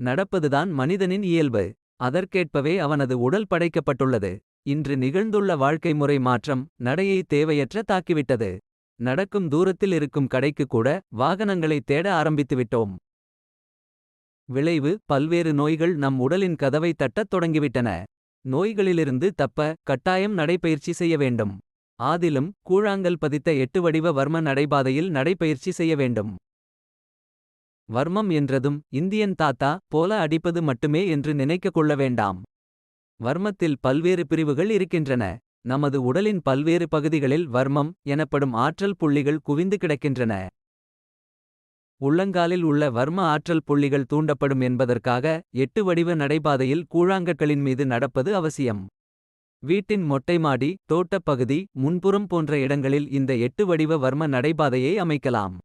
நடப்பதுதான் மனிதனின் இயல்பு. அதற்கேற்பவே அவனது உடல் படைக்கப்பட்டுள்ளது. இன்று நிகழ்ந்துள்ள வாழ்க்கை முறை மாற்றம் நடையை தேவையற்ற தாக்கிவிட்டது. நடக்கும் தூரத்தில் இருக்கும் கடைக்கு கூட வாகனங்களை தேட ஆரம்பித்துவிட்டோம். விளைவு பல்வேறு நோய்கள் நம் உடலின் கதவை தட்டத் தொடங்கிவிட்டன. நோய்களிலிருந்து தப்ப கட்டாயம் நடைப்பயிற்சி செய்ய வேண்டும். ஆதிலும் கூழாங்கல் பதித்த எட்டு வடிவ வர்ம நடைபாதையில் நடைப்பயிற்சி செய்ய வேண்டும். வர்மம் என்றதும் இந்தியன் தாத்தா போல அடிப்பது மட்டுமே என்று நினைக்க கொள்ள வேண்டாம். வர்மத்தில் பல்வேறு பிரிவுகள் இருக்கின்றன. நமது உடலின் பல்வேறு பகுதிகளில் வர்மம் எனப்படும் ஆற்றல் புள்ளிகள் குவிந்து கிடக்கின்றன. உள்ளங்காலில் உள்ள வர்ம ஆற்றல் புள்ளிகள் தூண்டப்படும் என்பதற்காக. எட்டு வடிவ நடைபாதையில் கூழாங்கற்களின் மீது நடப்பது அவசியம். வீட்டின் மொட்டைமாடி தோட்டப் பகுதி முன்புறம் போன்ற இடங்களில் இந்த எட்டு வடிவ வர்ம நடைபாதையை அமைக்கலாம்.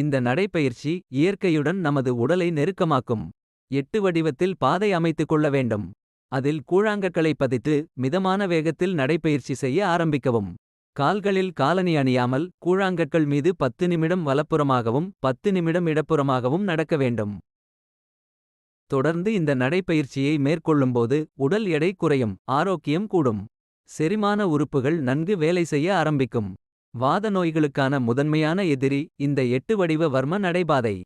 இந்த நடைப்பயிற்சி இயற்கையுடன் நமது உடலை நெருக்கமாக்கும். எட்டு வடிவத்தில் பாதை அமைத்துக் கொள்ள வேண்டும். அதில் கூழாங்கற்களை பதித்து மிதமான வேகத்தில் நடைப்பயிற்சி செய்ய ஆரம்பிக்கவும். கால்களில் காலணி அணியாமல் கூழாங்கற்கள் மீது பத்து நிமிடம் வலப்புறமாகவும். பத்து நிமிடம் இடப்புறமாகவும் நடக்க வேண்டும். தொடர்ந்து இந்த நடைப்பயிற்சியை மேற்கொள்ளும்போது உடல் எடை குறையும் ஆரோக்கியம் கூடும். செரிமான உறுப்புகள் நன்கு வேலை செய்ய ஆரம்பிக்கும். வாத நோய்களுக்கான முதன்மையான எதிரி இந்த எட்டு வடிவ வர்ம நடைபாதை.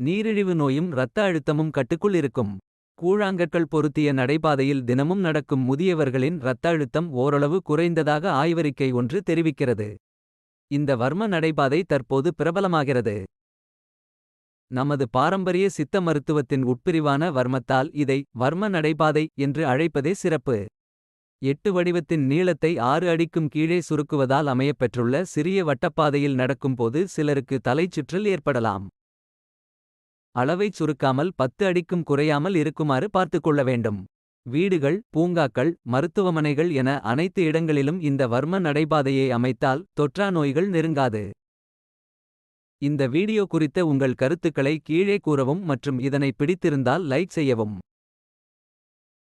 நீரிழிவு நோயும் இரத்த அழுத்தமும் கட்டுக்குள் இருக்கும். கூழாங்கற்கள் பொருத்திய நடைபாதையில் தினமும் நடக்கும் முதியவர்களின் இரத்த அழுத்தம் ஓரளவு குறைந்ததாக ஆய்வறிக்கை ஒன்று தெரிவிக்கிறது. இந்த வர்ம நடைபாதை தற்போது பிரபலமாகிறது. நமது பாரம்பரிய சித்த மருத்துவத்தின் உட்பிரிவான வர்மத்தால் இதை வர்ம நடைபாதை என்று அழைப்பதே சிறப்பு. எட்டு வடிவத்தின் நீளத்தை ஆறு அடிக்கும் கீழே சுருக்குவதால் அமையப்பெற்றுள்ள சிறிய வட்டப்பாதையில் நடக்கும்போது சிலருக்கு தலைச்சுற்றல் ஏற்படலாம். அளவைச் சுருக்காமல் பத்து அடிக்கும் குறையாமல் இருக்குமாறு பார்த்துக்கொள்ள வேண்டும். வீடுகள் பூங்காக்கள் மருத்துவமனைகள் என அனைத்து இடங்களிலும் இந்த வர்ம நடைபாதையை அமைத்தால் தொற்றா நோய்கள் நெருங்காது. இந்த வீடியோ குறித்த உங்கள் கருத்துக்களை கீழே கூறவும் மற்றும் இதனை பிடித்திருந்தால் லைக் செய்யவும்.